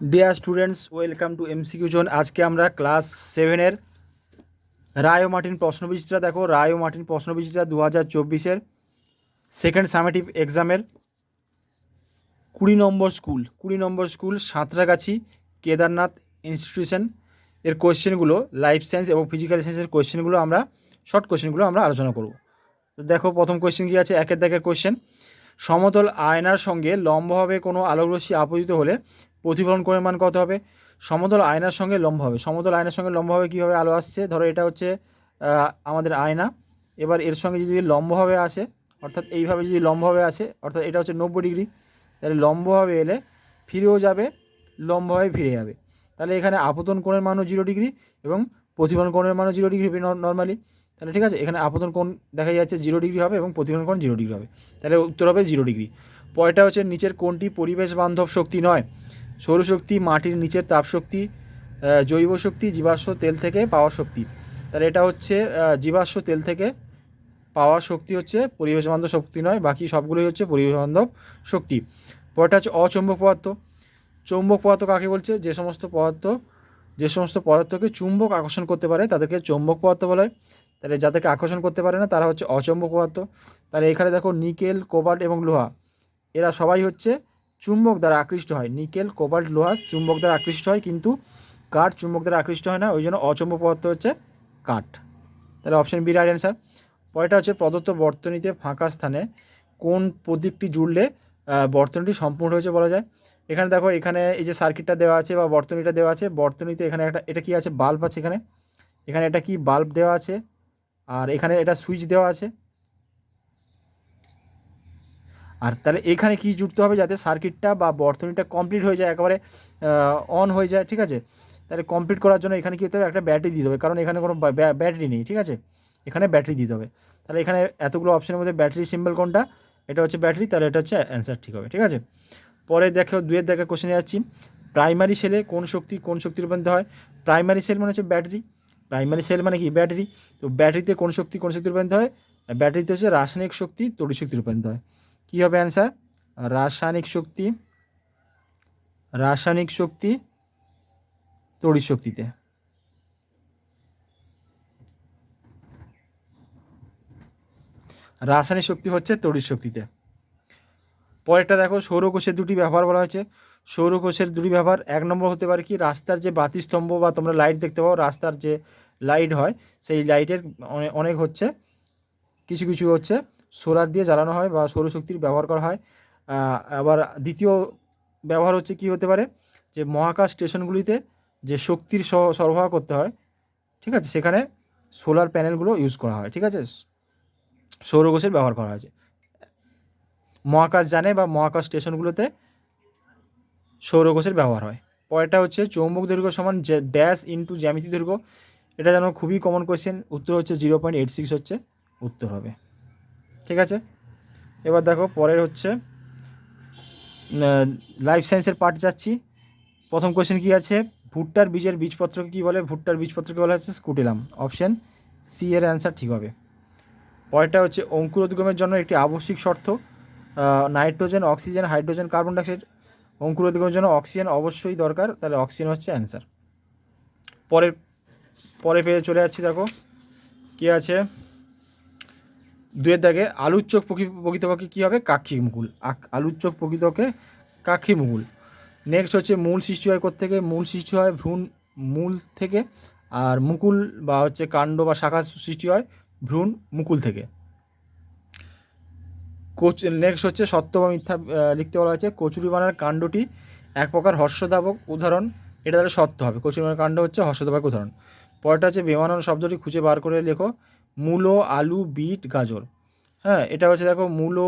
Dear students welcome to MCQ zone আজকে আমরা class সেভেনের রায় ও মার্টিন প্রশ্নবিচিত্রা দেখো। রায় ও মার্টিন প্রশ্নবিচিত্রা দু হাজার চব্বিশের সেকেন্ড সামেটিভ এক্সামের কুড়ি নম্বর স্কুল কুড়ি number school Santragachi Kedarnath institution এর কোয়েশ্চেনগুলো লাইফ সায়েন্স এবং ফিজিক্যাল সায়েন্সের কোয়েশ্চেনগুলো আমরা শর্ট কোয়েশ্চেনগুলো আমরা আলোচনা করব। তো দেখো, প্রথম কোয়েশ্চেন কী আছে? একের দাগের কোয়েশ্চেন সমতল আয়নার সঙ্গে লম্বভাবে কোনো আলোকরশ্মি আপতিত হলে প্রতিফলন করে মান কত হবে? সমতল আয়নার সঙ্গে লম্ব হবে। সমতল আয়নার সঙ্গে লম্বভাবে কীভাবে আলো আসছে। ধরো এটা হচ্ছে আমাদের আয়না। এবার এর সঙ্গে যদি লম্বভাবে আসে, অর্থাৎ এইভাবে যদি লম্বভাবে আসে, অর্থাৎ এটা হচ্ছে নব্বই ডিগ্রি, তাহলে লম্বভাবে এলে ফিরেও যাবে লম্বভাবে ফিরে যাবে। তাহলে এখানে আপতন কোণের মানও জিরো ডিগ্রি এবং প্রতিফলন কোণের মানও জিরো ডিগ্রি নর্মালি তাহলে ঠিক আছে? এখানে আপতন কোণ দেখা যাচ্ছে জিরো ডিগ্রি হবে এবং প্রতিফলন কোণ জিরো ডিগ্রি হবে। তাহলে উত্তর হবে জিরো ডিগ্রি পরেরটা হচ্ছে নিচের কোনটি পরিবেশ বান্ধব শক্তি নয়। সৌরশক্তি, মাটির নিচের তাপশক্তি জৈব শক্তি, জীবাশ্ম তেল থেকে পাওয়া শক্তি। তাহলে এটা হচ্ছে জীবাশ্ম তেল থেকে পাওয়া শক্তি হচ্ছে পরিবেশ বান্ধব শক্তি নয়, বাকি সবগুলোই হচ্ছে পরিবেশ বান্ধব শক্তি। পরেরটা হচ্ছে অচৌম্বক পদার্থ। চৌম্বক পদার্থ কাকে বলছে? যে সমস্ত পদার্থ, যে সমস্ত পদার্থকে চুম্বক আকর্ষণ করতে পারে, তাদেরকে চৌম্বক পদার্থ বলা। হয় তাহলে যাদেরকে আকর্ষণ করতে পারে না, তারা হচ্ছে অচৌম্বক পদার্থ। তাহলে এখানে দেখো, নিকেল, কোবাল্ট এবং লোহা। এরা সবাই হচ্ছে চুম্বক দ্বারা আকৃষ্ট হয়। নিকেল, কোবাল্ট লোহা চুম্বক দ্বারা আকৃষ্ট হয়, কিন্তু কাঠ চুম্বক দ্বারা আকৃষ্ট হয় না, ওই জন্য অচম্বক পদার্থ হচ্ছে কাঠ। তাহলে অপশান বি রাইট অ্যান্সার পরেরটা হচ্ছে প্রদত্ত বর্তনীতে ফাঁকা স্থানে কোন প্রদীপটি জুড়লে বর্তনীটি সম্পূর্ণ হয়েছে বলা যায়। এখানে দেখো, এখানে এই যে সার্কিটটা দেওয়া আছে বা বর্তনীটা দেওয়া আছে, বর্তনীতে এখানে একটা, এটা কি আছে? বাল্ব আছে এখানে। এখানে এটা কি বাল্ব দেওয়া আছে? আর এখানে এটা সুইচ দেওয়া আছে। আর তাহলে এখানে কি জুড়তে হবে যাতে সার্কিটটা বা বর্তনীটা কমপ্লিট হয়ে যায়, একেবারে অন হয়ে যায়, ঠিক আছে? তাহলে কমপ্লিট করার জন্য এখানে কী হতে হবে? একটা ব্যাটারি দিতে হবে, কারণ এখানে কোনো ব্যাটারি নেই, ঠিক আছে? এখানে ব্যাটারি দিতে হবে। তাহলে এখানে এতগুলো অপশনের মধ্যে ব্যাটারি সিম্বল কোনটা? এটা হচ্ছে ব্যাটারি তাহলে এটা হচ্ছে অ্যান্সার ঠিক হবে, ঠিক আছে? পরে দেখো দুয়ের দেখা কোশ্চেনে যাচ্ছি। প্রাইমারি সেলে কোন শক্তি কোন শক্তির রূপান্তরিত হয়? প্রাইমারি সেল মানে হচ্ছে ব্যাটারি প্রাইমারি সেল মানে কি? ব্যাটারি তো ব্যাটারিতে কোন শক্তি কোন শক্তি রূপান্তরিত হয়? ব্যাটারিতে হচ্ছে রাসায়নিক শক্তি তড়িৎ শক্তি রূপান্তরিত হয়। কী হবে অ্যান্সার রাসায়নিক শক্তি রাসায়নিক শক্তি, তড়িৎ শক্তিতে। রাসায়নিক শক্তি হচ্ছে তড়িৎ শক্তিতে। পরেরটা দেখো, সৌরকোষের দুটি ব্যবহার বলা হয়েছে। সৌরকোষের দুটি ব্যবহার, এক নম্বর হতে পারে কি, রাস্তার যে বাতিস্তম্ভ বা তোমরা লাইট দেখতে পাও, রাস্তার যে লাইট হয়, সেই লাইটের অনেক হচ্ছে, কিছু কিছু হচ্ছে সোলার দিয়ে জ্বালানো হয় বা সৌরশক্তির ব্যবহার করা হয়। আবার দ্বিতীয় ব্যবহার হচ্ছে কি হতে পারে? যে মহাকাশ স্টেশনগুলিতে যে শক্তির সরবরাহ করতে হয়, ঠিক আছে? সেখানে সোলার প্যানেলগুলো ইউজ করা হয়, ঠিক আছে? সৌরকোষের ব্যবহার করা হয়েছে মহাকাশ যানে বা মহাকাশ স্টেশনগুলোতে সৌরকোষের ব্যবহার হয়। পরেরটা হচ্ছে চৌম্বক দৈর্ঘ্য সমান ড্যাশ ইন্টু জ্যামিতি দৈর্ঘ্য। এটা যেন খুবই কমন কোয়েশ্চেন উত্তর হচ্ছে জিরো পয়েন্ট এইট সিক্স হচ্ছে, উত্তর হবে। ঠিক আছে? এবার দেখো পরের হচ্ছে লাইফ সায়েন্সের পার্ট যাচ্ছি। প্রথম কোয়েশ্চেন কি আছে? ভুট্টার বীজের বীজপত্রকে কী বলে? ভুট্টার বীজপত্রকে বলা হচ্ছে স্কুটিলাম অপশন সি এর অ্যান্সার ঠিক হবে। পরেরটা হচ্ছে, অঙ্কুরোদ্গমের জন্য একটি আবশ্যিক শর্ত nitrogen oxygen hydrogen carbon dioxide অঙ্কুরোদ্গমের জন্য অক্সিজেন অবশ্যই দরকার, তাহলে অক্সিজেন হচ্ছে অ্যান্সার পরের পরে পেয়ে চলে যাচ্ছি, দেখো। কী আছে? দুয়ের দাগে আলুর চোখ প্রকৃ- প্রকৃতপক্ষে কী হবে? কাক্ষী মুকুল। আলুর চোখ প্রকৃতকে কাক্ষী মুকুল। নেক্সট হচ্ছে মূল সৃষ্টি হয় থেকে মূল সৃষ্টি হয় ভ্রূণ মূল থেকে। আর মুকুল বা হচ্ছে কাণ্ড বা শাখা সৃষ্টি হয় ভ্রূণ মুকুল থেকে। কোচ নেক্সট হচ্ছে সত্য বা মিথ্যা লিখতে বলা হয়েছে। কচুরিপানার কাণ্ডটি এক প্রকার হর্ষদাবক উদাহরণ। এটা তাহলে সত্য হবে। কচুরিপানার কাণ্ড হচ্ছে হর্ষদাবক উদাহরণ। পরেরটা হচ্ছে বেমানন শব্দটি খুঁজে বার করে লেখো। মূলো, আলু, বিট, গাজর। হ্যাঁ এটা হচ্ছে দেখো মূলো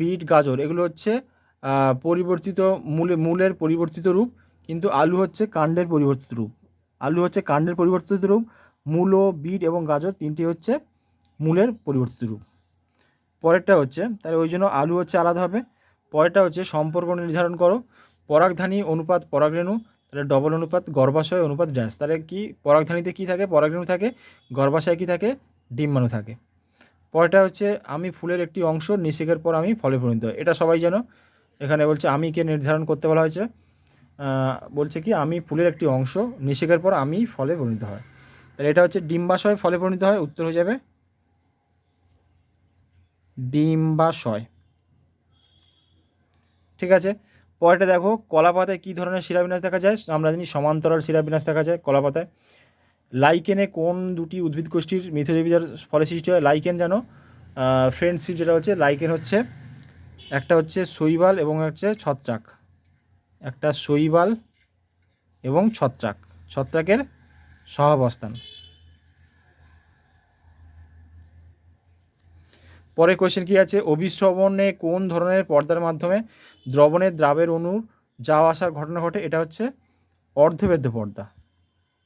বিট, গাজর। এগুলো হচ্ছে পরিবর্তিত মূলে, মূলের পরিবর্তিত রূপ, কিন্তু আলু হচ্ছে কাণ্ডের পরিবর্তিত রূপ। আলু হচ্ছে কাণ্ডের পরিবর্তিত রূপ, মূলো, বিট এবং গাজর তিনটি হচ্ছে মূলের পরিবর্তিত রূপ। পরেরটা হচ্ছে, তাহলে ওই জন্য আলু হচ্ছে আলাদা হবে। পরেরটা হচ্ছে সম্পর্ক নির্ধারণ করো। পরাগধানী অনুপাত পরাগরেণু তাহলে ডবল অনুপাত, গর্ভাশয় অনুপাত ড্যাশ। তাহলে কি পরাগধানীতে কি থাকে? পরাগরেণু থাকে, গর্ভাশয় কি থাকে? ডিম্বাণু থাকে। পরেরটা হচ্ছে, আমি ফুলের একটি অংশ, নিষেকের পর আমি ফলে পরিণত। এটা সবাই জানো। এখানে বলছে, আমি কে নির্ধারণ করতে বলা হয়েছে। বলছে কি, আমি ফুলের একটি অংশ, নিষেকের পর আমি ফলে পরিণত হয়। তাহলে এটা হচ্ছে, ডিম্বাশয় ফলে পরিণত হয়, উত্তর হয়ে যাবে। ডিম্বাশয়। ঠিক আছে? পরেরটা দেখো কলা পাতায় কী ধরনের শিরাবিন্যাস দেখা যায়? আমরা জানি সমান্তরাল শিরাবিন্যাস দেখা যায় কলা পাতায় লাইকেনে কোন দুটি উদ্ভিদ গোষ্ঠীর মিথোজীবীদের ফলে সৃষ্টি হয়? লাইকেন জানো? ফ্রেন্ডশিপ যেটা হচ্ছে, লাইকেন হচ্ছে, একটা হচ্ছে শৈবাল এবং হচ্ছে ছত্রাক। একটা শৈবাল এবং ছত্রাক। ছত্রাকের সহাবস্থান। পরে কোয়েশ্চেন কি আছে? অভিশ্রবণে কোন ধরনের পর্দার মাধ্যমে দ্রবণের দ্রাবের অণু যাওয়া আসার ঘটনা ঘটে? এটা হচ্ছে অর্ধভেদ্য পর্দা।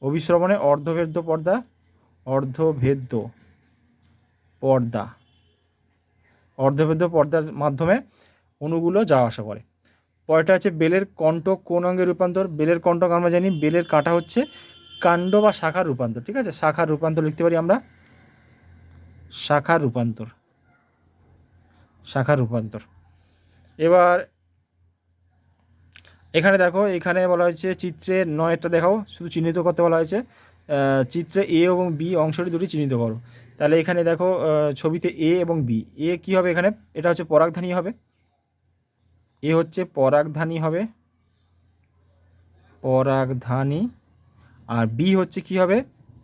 অভিশ্রবণে অর্ধভেদ্য পর্দা অর্ধভেদ্য পর্দা। অর্ধভেদ্য পর্দার মাধ্যমে অণুগুলো যাওয়া আসা করে। পরেরটা আছে বেলের কণ্টক কোন অঙ্গে রূপান্তর? বেলের কণ্টক আমরা জানি, বেলের কাঁটা হচ্ছে কাণ্ড বা শাখার রূপান্তর, ঠিক আছে? শাখার রূপান্তর লিখতে পারি আমরা। শাখার রূপান্তর। শাখার রূপান্তর। এবার এখানে দেখো, এখানে বলা হয়েছে চিত্রে নয়টা দেখাও, শুধু চিহ্নিত করতে বলা হয়েছে। চিত্রে এ এবং বি অংশটি দুটি চিহ্নিত করো। তাহলে এখানে দেখো ছবিতে এ এবং বি। এ কি হবে এখানে? এটা হচ্ছে পরাগধানী হবে। এ হচ্ছে পরাগধানী হবে। পরাগধানী। আর বি হচ্ছে কি হবে?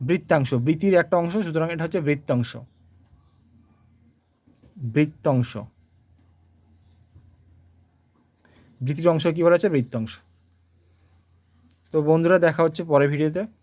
বৃত্তাংশ, বৃত্তির একটা অংশ, সুতরাং এটা হচ্ছে বৃত্তাংশ। বৃত্তাংশ। বৃত্তির অংশ কী বলা আছে বৃত্তাংশ। তো বন্ধুরা দেখা হচ্ছে পরের ভিডিওতে।